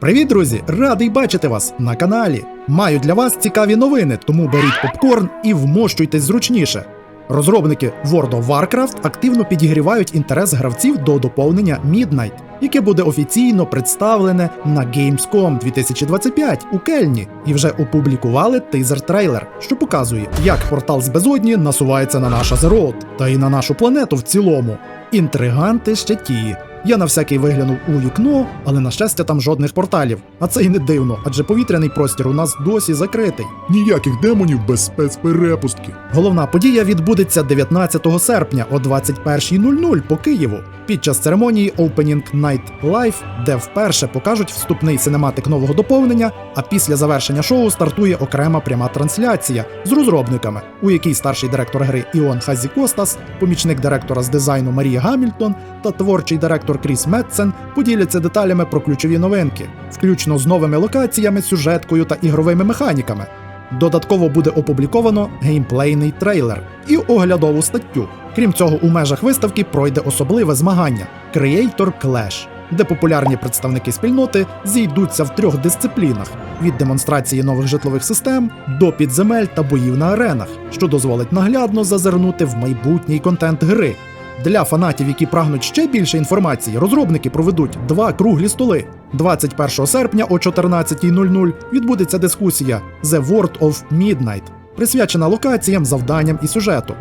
Привіт, друзі! Радий бачити вас на каналі. Маю для вас цікаві новини, тому беріть попкорн і вмощуйтесь зручніше. Розробники World of Warcraft активно підігрівають інтерес гравців до доповнення Midnight, яке буде офіційно представлене на Gamescom 2025 у Кельні, і вже опублікували тизер-трейлер, що показує, як портал з безодні насувається на наш Азерот та й на нашу планету в цілому. Інтриганти ще ті. Я на всякий виглянув у вікно, але на щастя там жодних порталів. А це й не дивно, адже повітряний простір у нас досі закритий. Ніяких демонів без спецперепустки. Головна подія відбудеться 19 серпня о 21.00 по Києву під час церемонії Opening Night Live, де вперше покажуть вступний синематик нового доповнення. А після завершення шоу стартує окрема пряма трансляція з розробниками, у якій старший директор гри Іон Хазі Костас, помічник директора з дизайну Марія Гамільтон та творчий директор Кріс Метцен поділяться деталями про ключові новинки, включно з новими локаціями, сюжеткою та ігровими механіками. Додатково буде опубліковано геймплейний трейлер і оглядову статтю. Крім цього, у межах виставки пройде особливе змагання Creator Clash, де популярні представники спільноти зійдуться в трьох дисциплінах: від демонстрації нових житлових систем до підземель та боїв на аренах, що дозволить наглядно зазирнути в майбутній контент гри. Для фанатів, які прагнуть ще більше інформації, розробники проведуть два круглі столи. 21 серпня о 14.00 відбудеться дискусія The World of Midnight, присвячена локаціям, завданням і сюжету.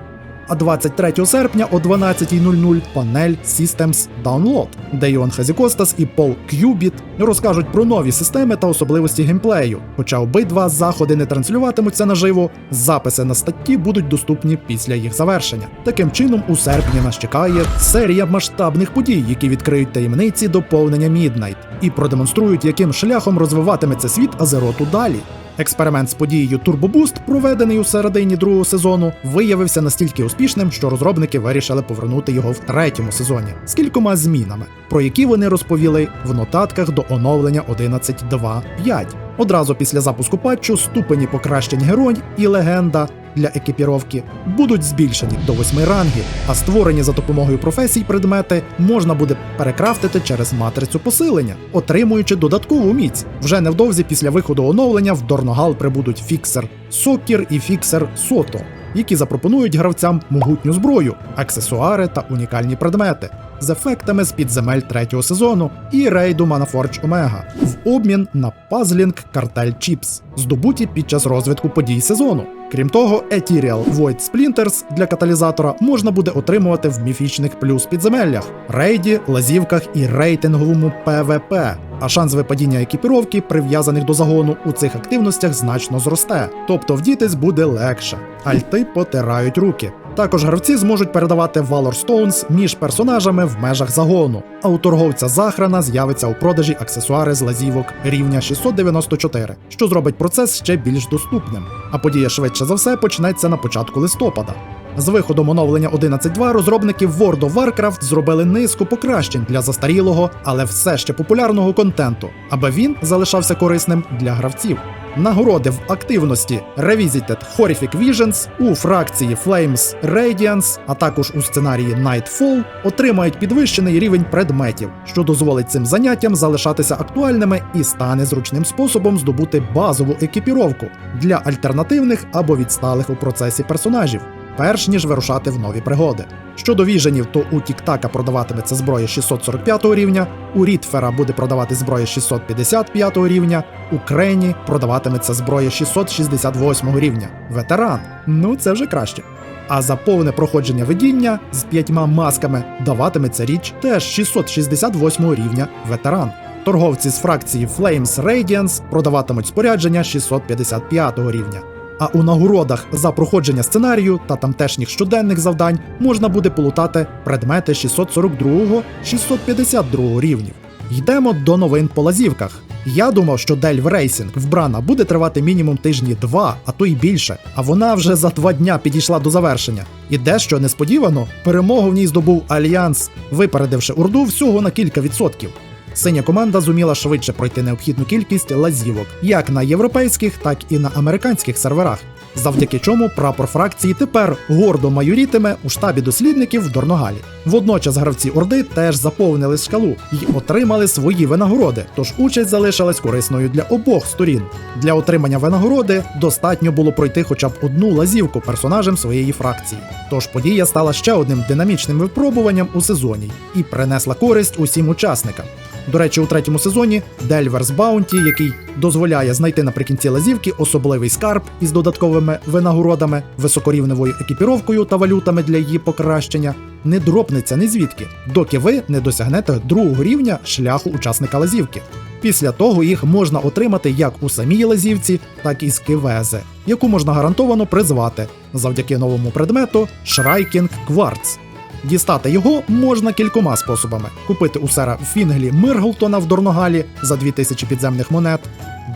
А 23 серпня о 12.00 панель Systems Download, де Іон Хазікостас і Пол К'юбіт розкажуть про нові системи та особливості геймплею. Хоча обидва заходи не транслюватимуться наживо, записи на статті будуть доступні після їх завершення. Таким чином, у серпні нас чекає серія масштабних подій, які відкриють таємниці доповнення Midnight і продемонструють, яким шляхом розвиватиметься світ Азероту далі. Експеримент з подією Турбобуст, проведений у середині другого сезону, виявився настільки успішним, що розробники вирішили повернути його в третьому сезоні з кількома змінами, про які вони розповіли в нотатках до оновлення 11.2.5. Одразу після запуску патчу ступені покращень герой і легенда для екіпіровки будуть збільшені до восьми рангів, а створені за допомогою професій предмети можна буде перекрафтити через матрицю посилення, отримуючи додаткову міць. Вже невдовзі після виходу оновлення в Дорногал прибудуть фіксер Сокір і фіксер Сото, які запропонують гравцям могутню зброю, аксесуари та унікальні предмети з ефектами з підземель третього сезону і рейду Манафорч Омега в обмін на пазлінг Картель Чіпс, здобуті під час розвитку подій сезону. Крім того, Ethereal Void Splinters для каталізатора можна буде отримувати в міфічних плюс підземеллях, рейді, лазівках і рейтинговому ПВП. А шанс випадіння екіпіровки, прив'язаних до загону, у цих активностях значно зросте, тобто вдітись буде легше. Альти потирають руки. Також гравці зможуть передавати Valor Stones між персонажами в межах загону. А у торговця Захрана з'явиться у продажі аксесуари з лазівок рівня 694, що зробить процес ще більш доступним. А подія швидше за все почнеться на початку листопада. З виходом оновлення 11.2 розробники World of Warcraft зробили низку покращень для застарілого, але все ще популярного контенту, аби він залишався корисним для гравців. Нагороди в активності Revisited Horrific Visions у фракції Flames Radiance, а також у сценарії Nightfall отримають підвищений рівень предметів, що дозволить цим заняттям залишатися актуальними і стане зручним способом здобути базову екіпіровку для альтернативних або відсталих у процесі персонажів перш ніж вирушати в нові пригоди. Щодо віженів, то у Тіктака продаватиметься зброя 645 рівня, у Рітфера буде продавати зброя 655 рівня, у Крені продаватиметься зброя 668 рівня. Ветеран. Ну це вже краще. А за повне проходження видіння з п'ятьма масками даватиметься річ теж 668 рівня ветеран. Торговці з фракції Flames Radiance продаватимуть спорядження 655 рівня. А у нагородах за проходження сценарію та тамтешніх щоденних завдань можна буде полутати предмети 642-652 рівнів. Йдемо до новин по лазівках. Я думав, що Дельв Рейсінг вбрана буде тривати мінімум тижні два, а то й більше. А вона вже за два дня підійшла до завершення. І дещо несподівано перемогу в ній здобув Альянс, випередивши урду всього на кілька відсотків. Синя команда зуміла швидше пройти необхідну кількість лазівок як на європейських, так і на американських серверах. завдяки чому прапор фракції тепер гордо майорітиме у штабі дослідників в Дорногалі. Водночас гравці Орди теж заповнили шкалу і отримали свої винагороди, тож участь залишилась корисною для обох сторін. Для отримання винагороди достатньо було пройти хоча б одну лазівку персонажем своєї фракції. Тож подія стала ще одним динамічним випробуванням у сезоні і принесла користь усім учасникам. До речі, у третьому сезоні Дельверс Баунті, який дозволяє знайти наприкінці лазівки особливий скарб із додатковими винагородами, високорівневою екіпіровкою та валютами для її покращення, не дропнеться ні звідки, доки ви не досягнете другого рівня шляху учасника лазівки. Після того їх можна отримати як у самій лазівці, так і з кивези, яку можна гарантовано призвати завдяки новому предмету Шрайкінг Кварц. Дістати його можна кількома способами: купити у сера Фінглі Мирглтона в Дорногалі за 2000 підземних монет,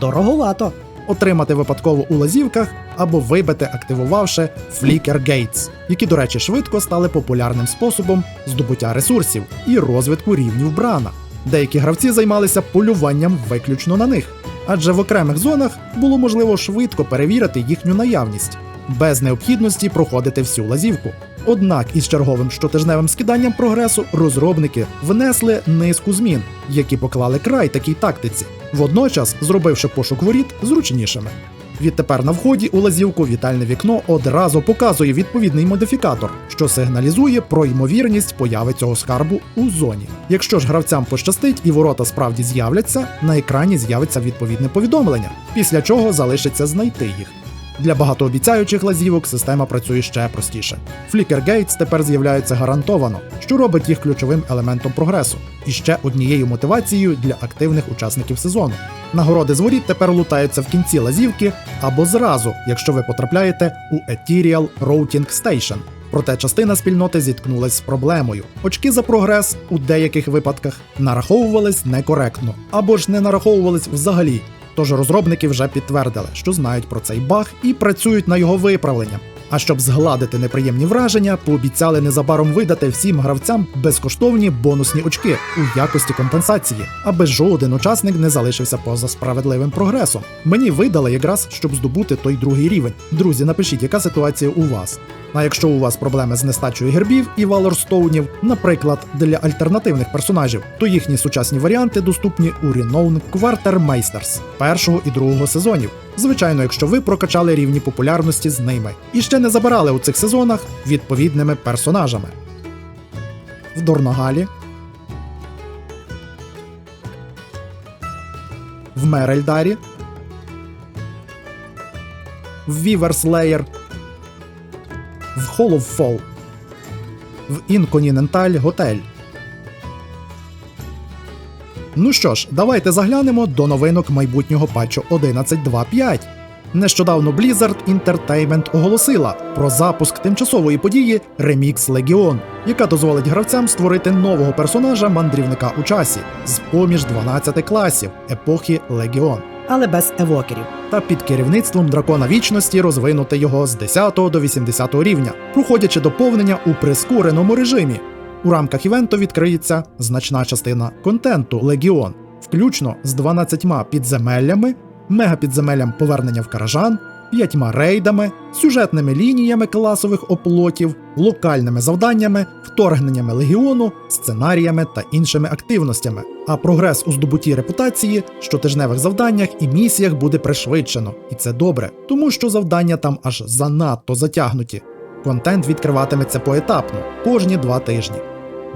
дороговато, отримати випадково у лазівках або вибити, активувавши Flicker Gates, які, до речі, швидко стали популярним способом здобуття ресурсів і розвитку рівнів брана. Деякі гравці займалися полюванням виключно на них, адже в окремих зонах було можливо швидко перевірити їхню наявність без необхідності проходити всю лазівку. Однак із черговим щотижневим скиданням прогресу розробники внесли низку змін, які поклали край такій тактиці, водночас зробивши пошук воріт зручнішими. Відтепер на вході у лазівку вітальне вікно одразу показує відповідний модифікатор, що сигналізує про ймовірність появи цього скарбу у зоні. Якщо ж гравцям пощастить і ворота справді з'являться, на екрані з'явиться відповідне повідомлення, після чого залишиться знайти їх. Для багатообіцяючих лазівок система працює ще простіше. Flicker Gates тепер з'являються гарантовано, що робить їх ключовим елементом прогресу і ще однією мотивацією для активних учасників сезону. Нагороди з воріт тепер лутаються в кінці лазівки або зразу, якщо ви потрапляєте у Ethereal Routing Station. Проте частина спільноти зіткнулась з проблемою. Очки за прогрес у деяких випадках нараховувались некоректно або ж не нараховувались взагалі. Тож розробники вже підтвердили, що знають про цей баг і працюють на його виправленням. А щоб згладити неприємні враження, пообіцяли незабаром видати всім гравцям безкоштовні бонусні очки у якості компенсації, аби жоден учасник не залишився поза справедливим прогресом. Мені видали якраз, щоб здобути той другий рівень. Друзі, напишіть, яка ситуація у вас. А якщо у вас проблеми з нестачею гербів і валорстоунів, наприклад, для альтернативних персонажів, то їхні сучасні варіанти доступні у Renown Quartermeisters першого і другого сезонів. Звичайно, якщо ви прокачали рівні популярності з ними і ще не забирали у цих сезонах відповідними персонажами. В Дорногалі. В Мерельдарі. В Віверслеєр в Холовфол, в Інконіненталь Готель. Ну що ж, давайте заглянемо до новинок майбутнього патчу 11.2.5. Нещодавно Blizzard Entertainment оголосила про запуск тимчасової події Remix Legion, яка дозволить гравцям створити нового персонажа мандрівника у часі з поміж 12 класів епохи Легіон але без евокерів. Та під керівництвом дракона вічності розвинути його з 10 до 80 рівня, проходячи доповнення у прискореному режимі. У рамках івенту відкриється значна частина контенту Легіон, включно з 12 підземеллями, мегапідземеллям повернення в Каражан, п'ятьма рейдами, сюжетними лініями класових оплотів, локальними завданнями, вторгненнями легіону, сценаріями та іншими активностями. А прогрес у здобутті репутації, щотижневих завданнях і місіях буде пришвидшено, і це добре, тому що завдання там аж занадто затягнуті. Контент відкриватиметься поетапно кожні два тижні,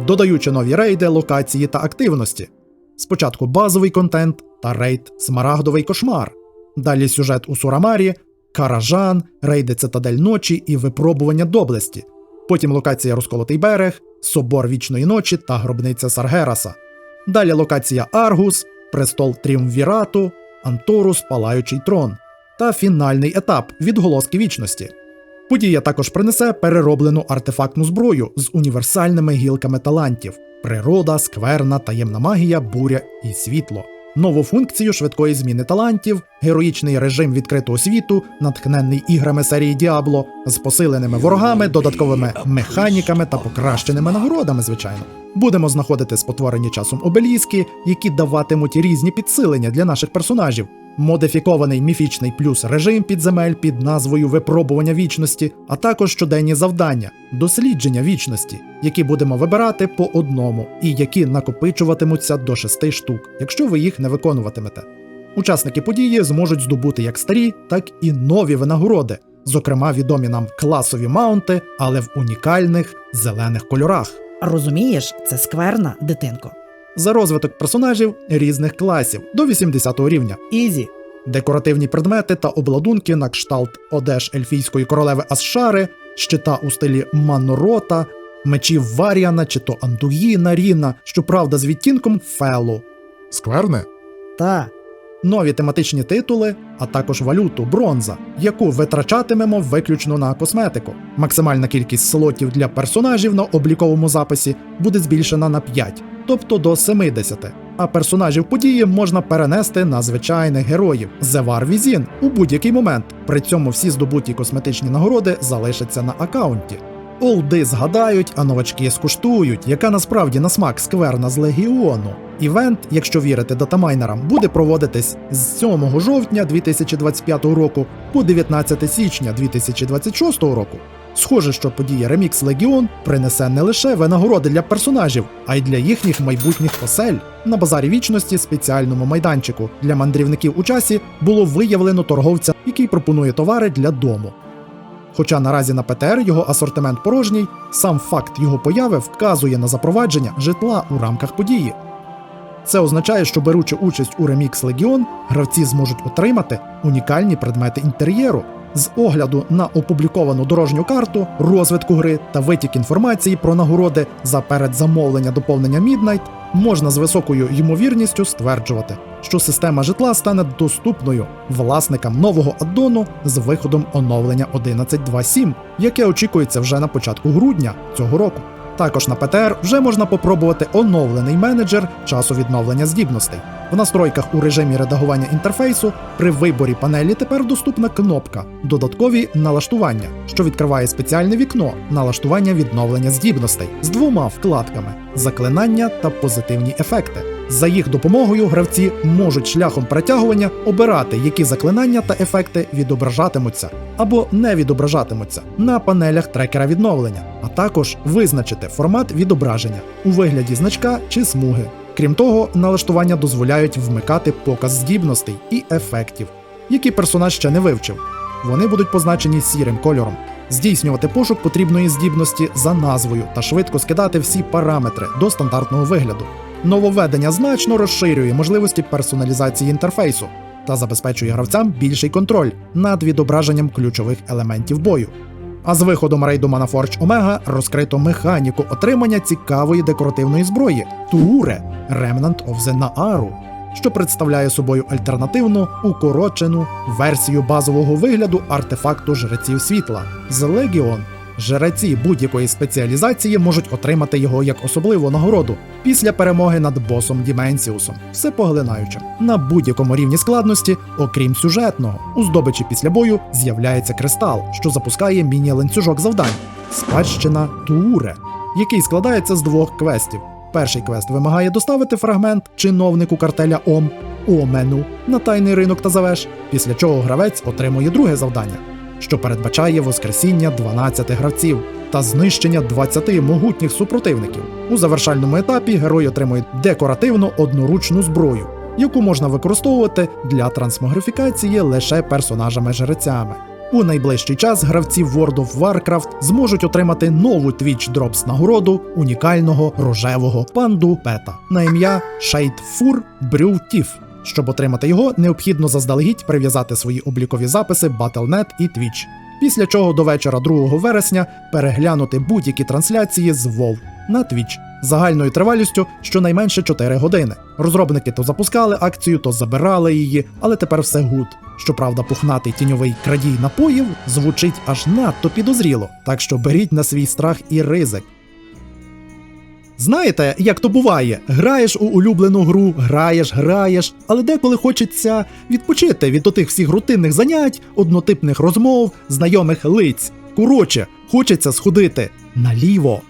додаючи нові рейди, локації та активності. Спочатку базовий контент та рейд Смарагдовий кошмар, далі сюжет у Сурамарі, Каражан, рейди Цитадель ночі і випробування доблесті. Потім локація Розколотий берег, Собор вічної ночі та гробниця Саргераса. Далі локація Аргус, Престол Тріумвірату, Анторус Палаючий трон та фінальний етап відголоски вічності. Подія також принесе перероблену артефактну зброю з універсальними гілками талантів: природа, скверна, таємна магія, буря і світло. Нову функцію швидкої зміни талантів, героїчний режим відкритого світу, натхненний іграми серії Діабло, з посиленими ворогами, додатковими механіками та покращеними нагородами, звичайно. Будемо знаходити спотворені часом обеліски, які даватимуть різні підсилення для наших персонажів. Модифікований міфічний плюс режим підземель під назвою Випробування вічності, а також щоденні завдання, дослідження вічності, які будемо вибирати по одному, і які накопичуватимуться до шести штук, якщо ви їх не виконуватимете. Учасники події зможуть здобути як старі, так і нові винагороди, зокрема відомі нам класові маунти, але в унікальних зелених кольорах. Розумієш, це скверна, дитинко. За розвиток персонажів різних класів до 80 рівня. Ізі. Декоративні предмети та обладунки на кшталт одеж ельфійської королеви Асшари, щита у стилі Манорота, мечів Варіана чи то Андуїна Ріна, щоправда, з відтінком Фелу, Скверне? Та. Нові тематичні титули, а також валюту бронза, яку витрачатимемо виключно на косметику. Максимальна кількість слотів для персонажів на обліковому записі буде збільшена на 5, тобто до 70. А персонажів події можна перенести на звичайних героїв Зевар Візін у будь-який момент. При цьому всі здобуті косметичні нагороди залишаться на аккаунті. Олди згадають, а новачки скуштують, яка насправді на смак скверна з легіону. Івент, якщо вірити датамайнерам, буде проводитись з 7 жовтня 2025 року по 19 січня 2026 року. Схоже, що подія Remix Legion принесе не лише винагороди для персонажів, а й для їхніх майбутніх осель. На базарі вічності спеціальному майданчику для мандрівників у часі було виявлено торговця, який пропонує товари для дому. Хоча наразі на ПТР його асортимент порожній, сам факт його появи вказує на запровадження житла у рамках події. Це означає, що беручи участь у Remix Legion, гравці зможуть отримати унікальні предмети інтер'єру з огляду на опубліковану дорожню карту, розвитку гри та витік інформації про нагороди за передзамовлення доповнення Midnight, можна з високою ймовірністю стверджувати, що система житла стане доступною власникам нового аддону з виходом оновлення 11.2.7, яке очікується вже на початку грудня цього року. Також на ПТР вже можна попробувати оновлений менеджер часу відновлення здібностей. В настройках у режимі редагування інтерфейсу при виборі панелі тепер доступна кнопка Додаткові налаштування, що відкриває спеціальне вікно налаштування відновлення здібностей з двома вкладками заклинання та позитивні ефекти. За їх допомогою гравці можуть шляхом перетягування обирати, які заклинання та ефекти відображатимуться або не відображатимуться на панелях трекера відновлення, а також визначити формат відображення у вигляді значка чи смуги. Крім того, налаштування дозволяють вмикати показ здібностей і ефектів, які персонаж ще не вивчив. Вони будуть позначені сірим кольором. Здійснювати пошук потрібної здібності за назвою та швидко скидати всі параметри до стандартного вигляду. Нововведення значно розширює можливості персоналізації інтерфейсу та забезпечує гравцям більший контроль над відображенням ключових елементів бою. А з виходом рейду Manforge Omega розкрито механіку отримання цікавої декоративної зброї Тууре Remnant of the Naaru, що представляє собою альтернативну укорочену версію базового вигляду артефакту жреців світла з Legion. Жреці будь-якої спеціалізації можуть отримати його як особливу нагороду після перемоги над босом Діменсіусом, все поглинаючим. На будь-якому рівні складності, окрім сюжетного, у здобичі після бою з'являється кристал, що запускає міні-ланцюжок завдань спадщина Тууре, який складається з двох квестів. Перший квест вимагає доставити фрагмент чиновнику картеля Ом Омену на тайний ринок та завеш, після чого гравець отримує друге завдання, що передбачає воскресіння 12 гравців та знищення 20 могутніх супротивників. У завершальному етапі герой отримує декоративну одноручну зброю, яку можна використовувати для трансмогрифікації лише персонажами-жрецями. У найближчий час гравці World of Warcraft зможуть отримати нову Twitch Drops нагороду унікального рожевого панду Пета на ім'я Шейдфур Брювтіф. Щоб отримати його, необхідно заздалегідь прив'язати свої облікові записи Battle.net і Twitch. Після чого до вечора 2 вересня переглянути будь-які трансляції з WoW на Twitch загальною тривалістю щонайменше 4 години. Розробники то запускали акцію, то забирали її, але тепер все гуд. Щоправда, пухнатий тіньовий крадій напоїв звучить аж надто підозріло, так що беріть на свій страх і ризик. Знаєте, як то буває, граєш у улюблену гру, граєш, граєш, але деколи хочеться відпочити від отих всіх рутинних занять, однотипних розмов, знайомих лиць. Коротше, хочеться сходити наліво.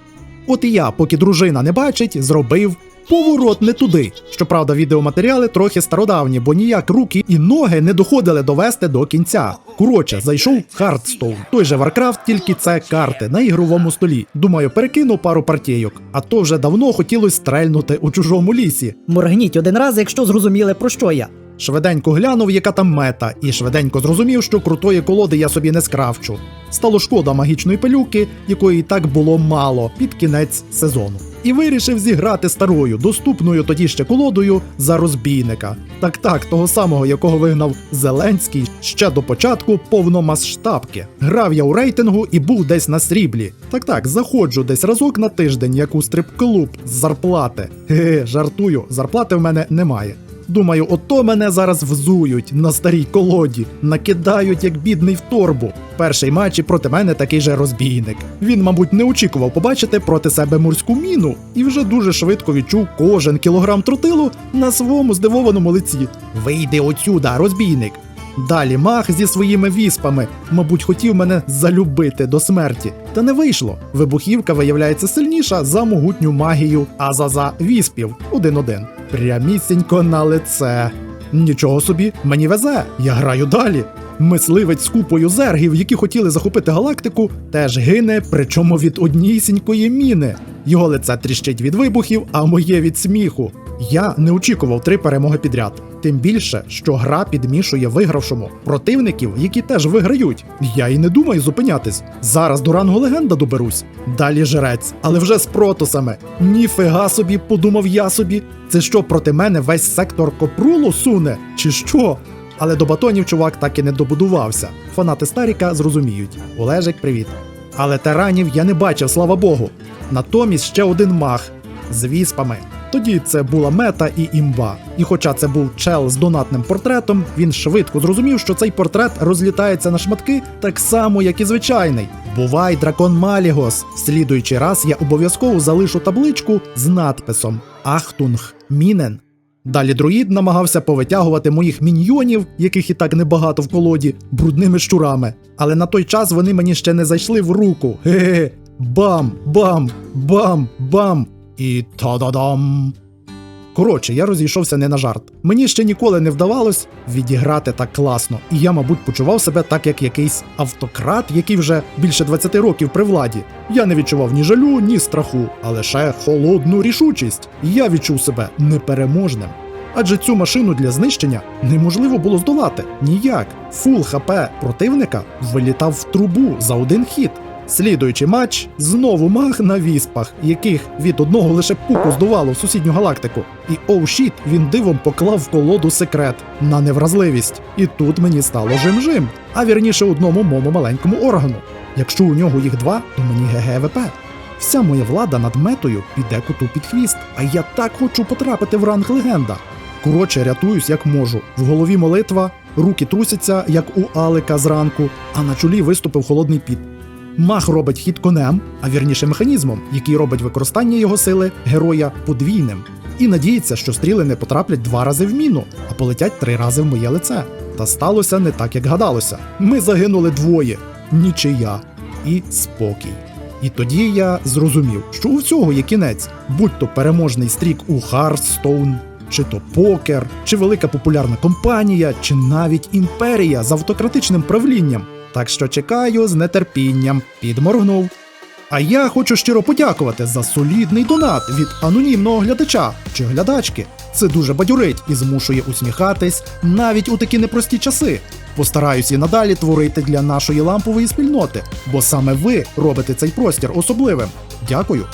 От і я, поки дружина не бачить, зробив Поворот не туди. Щоправда, відеоматеріали трохи стародавні, бо ніяк руки і ноги не доходили довести до кінця. Коротше, зайшов Хардстоун. Той же Варкрафт, тільки це карти на ігровому столі. Думаю, перекину пару партійок. А то вже давно хотілося стрельнути у чужому лісі. Моргніть один раз, якщо зрозуміли, про що я. Швиденько глянув, яка там мета, і швиденько зрозумів, що крутої колоди я собі не скравчу. Стало шкода магічної пилюки, якої і так було мало під кінець сезону. І вирішив зіграти старою, доступною тоді ще колодою за розбійника. Так так, того самого, якого вигнав Зеленський ще до початку повномасштабки. Грав я у рейтингу і був десь на сріблі. Так так, заходжу десь разок на тиждень, як у стрип-клуб з зарплати. Ге, жартую, зарплати в мене немає. Думаю, ото мене зараз взують на старій колоді, накидають як бідний в торбу. Перший матч і проти мене такий же розбійник. Він, мабуть, не очікував побачити проти себе морську міну і вже дуже швидко відчув кожен кілограм тротилу на своєму здивованому лиці. Вийди отсюда, розбійник. Далі мах зі своїми віспами, мабуть, хотів мене залюбити до смерті. Та не вийшло. Вибухівка виявляється сильніша за могутню магію Азаза віспів. Один-один. Прямісінько на лице. Нічого собі, мені везе, я граю далі. Мисливець з купою зергів, які хотіли захопити галактику, теж гине, причому від однісінької міни. Його лице тріщить від вибухів, а моє від сміху. Я не очікував три перемоги підряд. Тим більше, що гра підмішує вигравшому противників, які теж виграють. Я і не думаю зупинятись. Зараз до рангу легенда доберусь. Далі жрець, але вже з протосами. Ніфига собі, подумав я собі. Це що проти мене весь сектор копрулу суне? Чи що? Але до батонів чувак так і не добудувався. Фанати Старіка зрозуміють. Олежик, привіт. Але таранів я не бачив, слава Богу. Натомість ще один мах з віспами. Тоді це була мета і імба. І хоча це був чел з донатним портретом, він швидко зрозумів, що цей портрет розлітається на шматки так само, як і звичайний. Бувай, дракон Малігос. Слідуючий раз я обов'язково залишу табличку з надписом Ахтунг Мінен. Далі друїд намагався повитягувати моїх міньйонів, яких і так небагато в колоді, брудними щурами. Але на той час вони мені ще не зайшли в руку. Ге-ге. Бам, бам, бам, бам. І та-да-дам. Коротше, я розійшовся не на жарт. Мені ще ніколи не вдавалось відіграти так класно, і я, мабуть, почував себе так, як якийсь автократ, який вже більше 20 років при владі. Я не відчував ні жалю, ні страху, а лише холодну рішучість. Я відчув себе непереможним. Адже цю машину для знищення неможливо було здолати ніяк. Фул ХП противника вилітав в трубу за один хід. Слідуючий матч знову маг на віспах, яких від одного лише пуку здувало в сусідню галактику. І оу щіт, він дивом поклав в колоду секрет на невразливість. І тут мені стало жим-жим, а вірніше одному моєму маленькому органу. Якщо у нього їх два, то мені ГГВП. Вся моя влада над метою піде коту під хвіст, а я так хочу потрапити в ранг легенда. Коротше, рятуюсь як можу. В голові молитва, руки трусяться, як у Алика зранку, а на чолі виступив холодний піт. Мах робить хід конем, а вірніше механізмом, який робить використання його сили героя подвійним. І надіється, що стріли не потраплять два рази в міну, а полетять три рази в моє лице. Та сталося не так, як гадалося. Ми загинули двоє, нічия і спокій. І тоді я зрозумів, що у всього є кінець, будь то переможний стрік у Хардстоун, чи то покер, чи велика популярна компанія, чи навіть імперія з автократичним правлінням. Так що чекаю з нетерпінням, підморгнув. А я хочу щиро подякувати за солідний донат від анонімного глядача чи глядачки. Це дуже бадьорить і змушує усміхатись навіть у такі непрості часи. Постараюсь і надалі творити для нашої лампової спільноти, бо саме ви робите цей простір особливим. Дякую.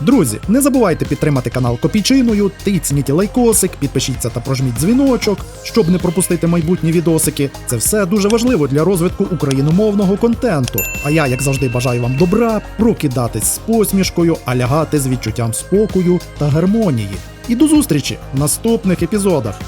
Друзі, не забувайте підтримати канал Копійчиною, тицніть лайкосик, підпишіться та прожміть дзвіночок, щоб не пропустити майбутні відосики. Це все дуже важливо для розвитку україномовного контенту. А я, як завжди, бажаю вам добра, прокидатись з посмішкою, а лягати з відчуттям спокою та гармонії. І до зустрічі в наступних епізодах.